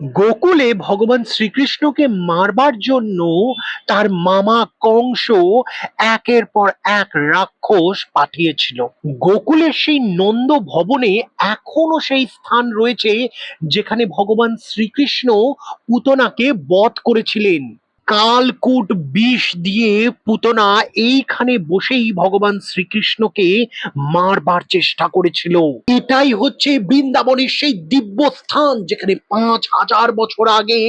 গোকুলে ভগবান শ্রীকৃষ্ণকে মারবার জন্য তার মামা কংস একের পর এক রাক্ষস পাঠিয়েছিল। গোকুলের সেই নন্দ ভবনে এখনও সেই স্থান রয়েছে যেখানে ভগবান শ্রীকৃষ্ণ পুতনাকে বধ করেছিলেন। কালকূট বিষ দিয়ে পুতনা এইখানে বসেই ভগবান শ্রীকৃষ্ণকে মারবার চেষ্টা করেছিল। এটাই হচ্ছে বৃন্দাবনের সেই দিব্য স্থান যেখানে পাঁচ হাজার বছর আগে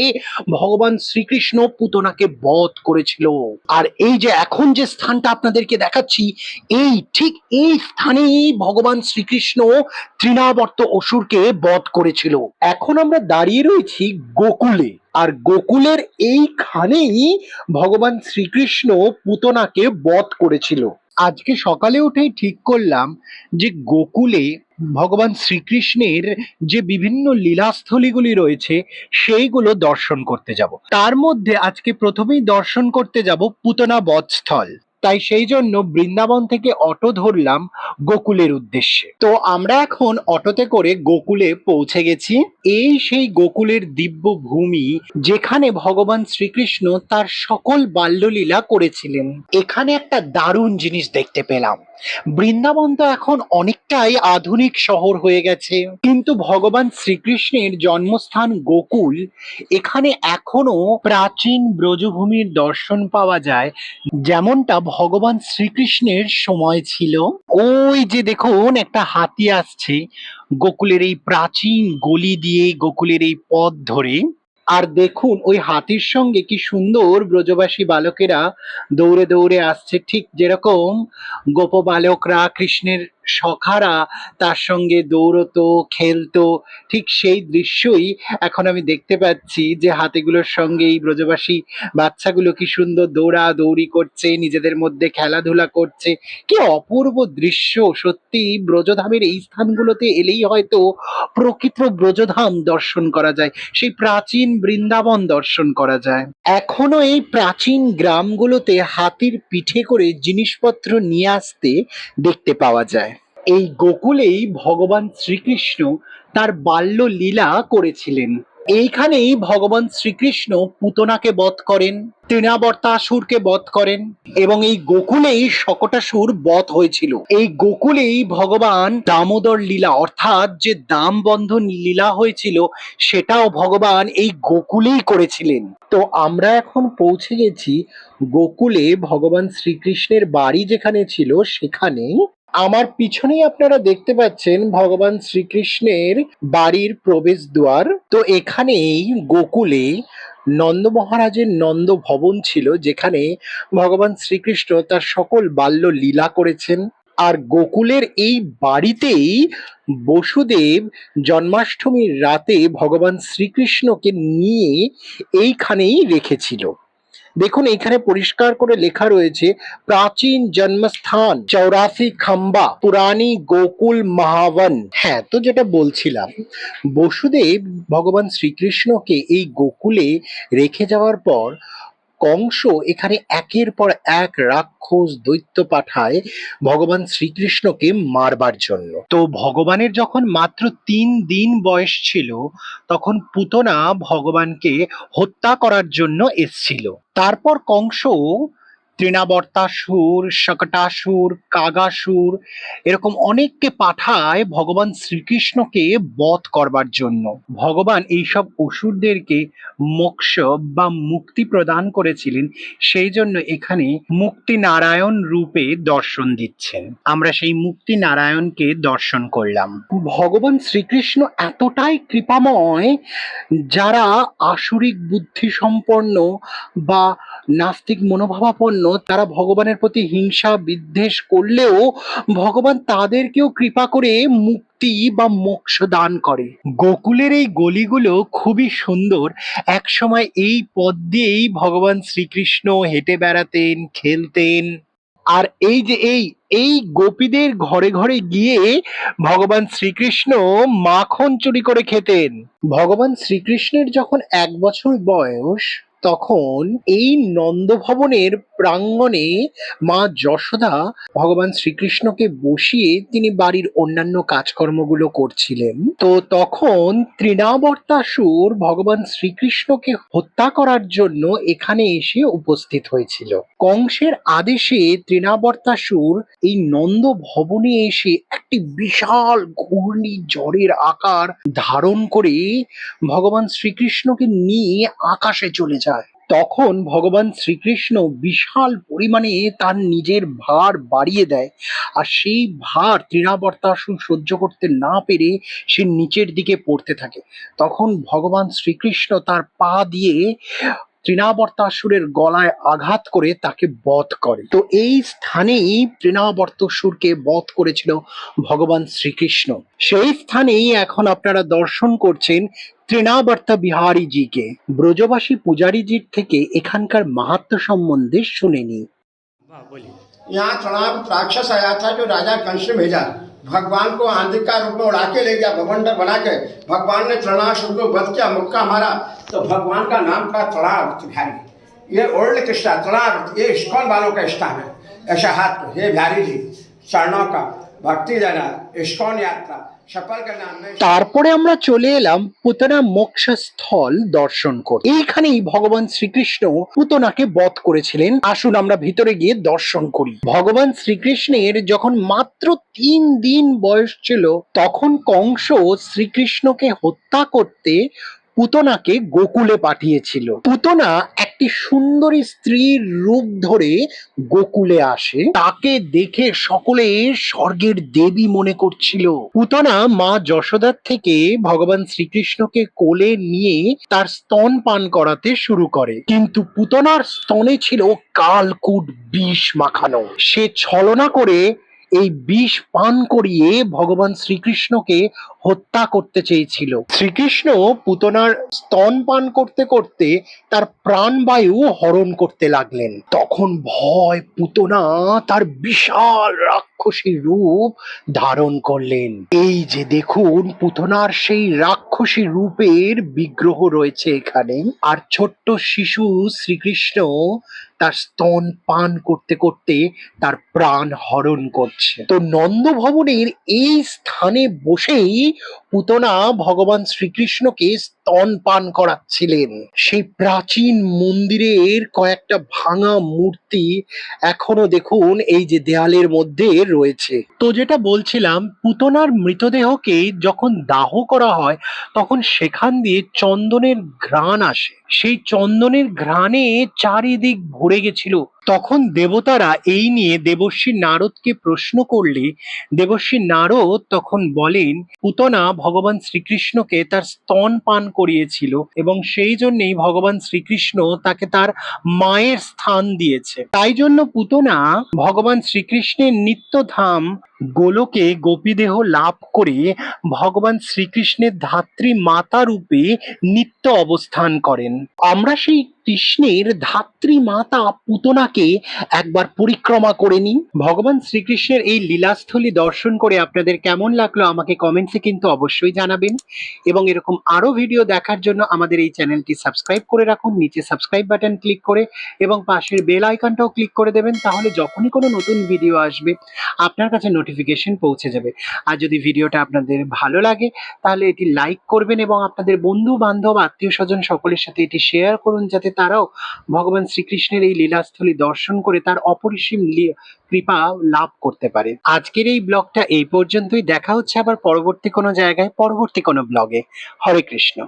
ভগবান শ্রীকৃষ্ণ পুতনাকে বধ করেছিল। আর এই যে এখন যে স্থানটা আপনাদেরকে দেখাচ্ছি, এই ঠিক এই স্থানেই ভগবান শ্রীকৃষ্ণ তৃণাবর্ত অসুরকে বধ করেছিল। এখন আমরা দাঁড়িয়ে রয়েছি গোকুলে। আর গোকুলের এইখানেই ভগবান শ্রীকৃষ্ণ পুতনাকে বধ করেছিল। আজকে সকালে উঠেই ঠিক করলাম যে গোকুলে ভগবান শ্রীকৃষ্ণের যে বিভিন্ন লীলাস্থলীগুলি রয়েছে, সেইগুলো দর্শন করতে যাব। তার মধ্যে আজকে প্রথমেই দর্শন করতে যাব পুতনা বধস্থল। তাই সেই জন্য বৃন্দাবন থেকে অটো ধরলাম গোকুলের উদ্দেশ্যে। তো আমরা এখন অটোতে করে গোকুলে পৌঁছে গেছি। এই সেই গোকুলের দিব্য ভূমি যেখানে ভগবান শ্রীকৃষ্ণ তার সকল বাল্যলীলা করেছিলেন। এখানে একটা দারুণ জিনিস দেখতে পেলাম। বৃন্দাবন তো এখন অনেকটাই আধুনিক শহর হয়ে গেছে। কিন্তু ভগবান শ্রীকৃষ্ণের জন্মস্থান গোকুল, এখানে এখনও প্রাচীন ব্রজভূমির দর্শন পাওয়া যায়, যেমনটা ভগবান শ্রীকৃষ্ণের সময় ছিল। ওই যে দেখুন, একটা হাতি আসছে, গোকুলের এই প্রাচীন গলি দিয়ে গোকুলের এই পথ ধরে। আর দেখুন, ওই হাতির সঙ্গে কি সুন্দর ব্রজবাসী বালকেরা দৌড়ে দৌড়ে আসছে। ঠিক যেরকম গোপ বালকরা কৃষ্ণের সখারা তার সঙ্গে দৌড়তো, খেলতো। ঠিক সেই দৃশ্যই এখন আমি দেখতে পাচ্ছি যে হাতিগুলোর সঙ্গে এই ব্রজবাসী বাচ্চাগুলো কি সুন্দর দৌড়া দৌড়ি করছে, নিজেদের মধ্যে খেলাধুলা করছে। কি অপূর্ব দৃশ্য! সত্যি ব্রজধামের এই স্থানগুলোতে এলেই হয়তো প্রকৃত ব্রজধাম দর্শন করা যায়, সেই প্রাচীন বৃন্দাবন দর্শন করা যায়। এখনও এই প্রাচীন গ্রামগুলোতে হাতির পিঠে করে জিনিসপত্র নিয়ে আসতে দেখতে পাওয়া যায়। এই গোকুলেই ভগবান শ্রীকৃষ্ণ তার বাল্য লীলা করেছিলেন। এইখানেই ভগবান শ্রীকৃষ্ণ পুতনাকে বধ করেন, তৃণাবর্তাসুরকে বধ করেন এবং এই গোকুলেই শকটাসুর বধ হয়েছিল। এই গোকুলেই ভগবান দামোদর লীলা অর্থাৎ যে দাম বন্ধন লীলা হয়েছিল, সেটাও ভগবান এই গোকুলেই করেছিলেন। তো আমরা এখন পৌঁছে গেছি গোকুলে ভগবান শ্রীকৃষ্ণের বাড়ি যেখানে ছিল সেখানে আমার পিছনেই আপনারা দেখতে পাচ্ছেন ভগবান শ্রীকৃষ্ণের বাড়ির প্রবেশ দ্বার তো এখানেই গোকুলে নন্দ মহারাজের নন্দ ভবন ছিল, যেখানে ভগবান শ্রীকৃষ্ণ তার সকল বাল্য লীলা করেছেন। আর গোকুলের এই বাড়িতেই বসুদেব জন্মাষ্টমীর রাতে ভগবান শ্রীকৃষ্ণকে নিয়ে এইখানেই রেখেছিল। দেখুন, এখানে পরিষ্কার করে লেখা রয়েছে, প্রাচীন জন্মস্থান, চৌরাশি খাম্বা পুরানি গোকুল মহাবন। হ্যাঁ তো যেটা বলছিলাম, বসুদেব ভগবান শ্রীকৃষ্ণকে এই গোকুলে রেখে যাওয়ার পর কংস এখানে একের পর এক রাক্ষস দৈত্য পাঠায় ভগবান শ্রীকৃষ্ণকে মারবার জন্য। তো ভগবানের যখন মাত্র তিন দিন বয়স ছিল, তখন পুতনা ভগবানকে হত্যা করার জন্য এসছিল। তারপর কংস তৃণাবর্তাসুর শকটাসুর কাগাসুর এরকম অনেককে পাঠায় ভগবান শ্রীকৃষ্ণকে বধ করবার জন্য। ভগবান এইসব অসুরদেরকে মোক্ষ বা মুক্তি প্রদান করেছিলেন, সেই জন্য এখানে মুক্তি নারায়ণ রূপে দর্শন দিচ্ছেন। আমরা সেই মুক্তি নারায়ণকে দর্শন করলাম। ভগবান শ্রীকৃষ্ণ এতটাই কৃপাময়, যারা আসুরিক বুদ্ধি সম্পন্ন বা নাস্তিক মনোভাবাপন্ন, তারা ভগবানের প্রতি হিংসা, বিদ্বেষ করলেও ভগবান তাদেরকেও কৃপা করে মুক্তি বা মোক্ষ দান করে। গোকুলের এই গলিগুলো খুবই সুন্দর। একসময় এই পথ দিয়েই ভগবান শ্রীকৃষ্ণ হেঁটে বেড়াতেন, খেলতেন। আর এই যে এই এই গোপীদের ঘরে ঘরে গিয়ে ভগবান শ্রীকৃষ্ণ মাখন চুরি করে খেতেন। ভগবান শ্রীকৃষ্ণের যখন এক বছর বয়স তখন এই নন্দভবনের প্রাঙ্গণে মা যশোদা ভগবান শ্রীকৃষ্ণকে বসিয়ে তিনি বাড়ির অন্যান্য কাজকর্মগুলো করছিলেন। তো তখন তৃণাবর্তাসুর ভগবান শ্রীকৃষ্ণকে হত্যা করার জন্য এখানে এসে উপস্থিত হয়েছিল। কংসের আদেশে তৃণাবর্তাসুর এই নন্দ ভবনে এসে একটি বিশাল ঘূর্ণি জ্বরের আকার ধারণ করে ভগবান শ্রীকৃষ্ণকে নিয়ে আকাশে চলে যায়। তখন ভগবান শ্রীকৃষ্ণ বিশাল পরিমাণে তার নিজের ভার বাড়িয়ে দেয় আর সেই ভার তৃণাবর্তাসুর সহ্য করতে না পেরে সে নিচের দিকে পড়তে থাকে। তখন ভগবান শ্রীকৃষ্ণ তার পা দিয়ে তৃণাবর্তাসুরের গলায় আঘাত করে তাকে বধ করে। তো এই স্থানেই তৃণাবর্তাসুরকে বধ করেছিল ভগবান শ্রীকৃষ্ণ। সেই স্থানেই এখন আপনারা দর্শন করছেন তৃণাবর্তা বিহারীজিকে ব্রজবাসী পূজারীজির থেকে এখানকার মাহাত্ম সম্বন্ধে শুনে নি वाह बोलिए यहाँ चुनाव राक्षस आया था जो राजा कंस ने भेजा भगवान को आंधी का रूप में उड़ा के ले गया भवंडर बना के भगवान ने तृणासुर को वध किया मुक्का मारा तो भगवान का नाम था तृणाव बिहारी ये ओल्ड कृष्णा तृणाव ये इस्कॉन वालों का स्थान है ऐसा हाथ हे बिहारी जी चरणों का भक्ति देना इस्कॉन यात्रा सफल के नाम में তারপরে আমরা চলে এলাম পুতনা মোক্ষস্থল দর্শন করতে। এইখানেই ভগবান শ্রীকৃষ্ণ পুতনাকে বধ করেছিলেন। আসুন আমরা ভিতরে গিয়ে দর্শন করি। ভগবান শ্রীকৃষ্ণের যখন মাত্র তিন দিন বয়স ছিল, তখন কংস শ্রীকৃষ্ণকে হত্যা করতে পুতনাকে গোকুলে পাঠিয়েছিল। পুতনা একটি সুন্দরী স্ত্রীর রূপ ধরে গোকুলে আসে। তাকে দেখে সকলে স্বর্গের দেবী মনে করছিল। পুতনা মা যশোদার থেকে ভগবান শ্রীকৃষ্ণকে কোলে নিয়ে তার স্তন পান করাতে শুরু করে। কিন্তু পুতনার স্তনে ছিল কালকুট বিষ মাখানো। সে ছলনা করে এই বিষ পান করিয়ে ভগবান শ্রীকৃষ্ণকে হত্যা করতে চেয়েছিল। শ্রীকৃষ্ণ পুতনার স্তন পান করতে করতে তার প্রাণবায়ু হরণ করতে লাগলেন। তখন ভয় পুতনা তার বিশাল রাক্ষসী রূপ ধারণ করলেন। এই যে দেখুন, পুতনার সেই রাক্ষসী রূপের বিগ্রহ রয়েছে এখানে। আর ছোট্ট শিশু শ্রীকৃষ্ণ তার স্তন পান করতে করতে তার প্রাণ হরণ করছে। তো নন্দ ভবনের এই স্থানে বসেই পুতনা ভগবান শ্রীকৃষ্ণকে স্তন পান করাচ্ছিলেন। সেই প্রাচীন মন্দিরের কয়েকটা ভাঙা মূর্তি এখনও দেখুন এই যে দেয়ালের মধ্যে রয়েছে। তো যেটা বলছিলাম, পুতনার মৃতদেহকে যখন দাহ করা হয়, তখন সেখান দিয়ে চন্দনের ঘ্রাণ আসে। সেই চন্দনের ঘ্রাণে চারিদিক ভরে গেছিল। তখন দেবতারা এই নিয়ে দেবর্ষী নারদকে প্রশ্ন করলে দেবশ্রী নারদ তখন বলেন, পুতনা, ভগবান শ্রীকৃষ্ণকে তার স্তন পান করিয়েছিল এবং সেই জন্যেই ভগবান শ্রীকৃষ্ণ তাকে তার মায়ের স্থান দিয়েছে। তাই জন্য পুতনা, ভগবান শ্রীকৃষ্ণের নিত্যধাম গোলকে গোপীদেহ লাভ করে ভগবান শ্রীকৃষ্ণের ধাত্রী মাতা রূপে নিত্য অবস্থান করেন। আমরা সেই কৃষ্ণের ধাত্রী মাতা পুতনাকে একবার পরিক্রমা করে নিই। ভগবান শ্রীকৃষ্ণের এই লীলাস্থলী দর্শন করে আপনাদের কেমন লাগল আমাকে কমেন্টসে কিন্তু অবশ্যই জানাবেন। এবং এরকম আরও ভিডিও দেখার জন্য আমাদের এই চ্যানেলটি সাবস্ক্রাইব করে রাখুন, নিচে সাবস্ক্রাইব বাটন ক্লিক করে এবং পাশের বেল আইকনটাও ক্লিক করে দেবেন, তাহলে যখনই কোনো নতুন ভিডিও আসবে, আপনার কাছে নোটিফিকেশন পৌঁছে যাবে। আর যদি ভিডিওটা আপনাদের ভালো লাগে, তাহলে এটি লাইক করবেন এবং আপনাদের বন্ধু বান্ধব আত্মীয় স্বজন সকলের সাথে এটি শেয়ার করুন, যাতে তারাও ভগবান শ্রীকৃষ্ণের এই লীলাস্থলী দর্শন করে তার অপরিসীম কৃপা লাভ করতে পারে। আজকের এই ব্লগটা এই পর্যন্তই। দেখা হচ্ছে আবার পরবর্তী কোনো জায়গায়, পরবর্তী কোনো ব্লগে। হরে কৃষ্ণ।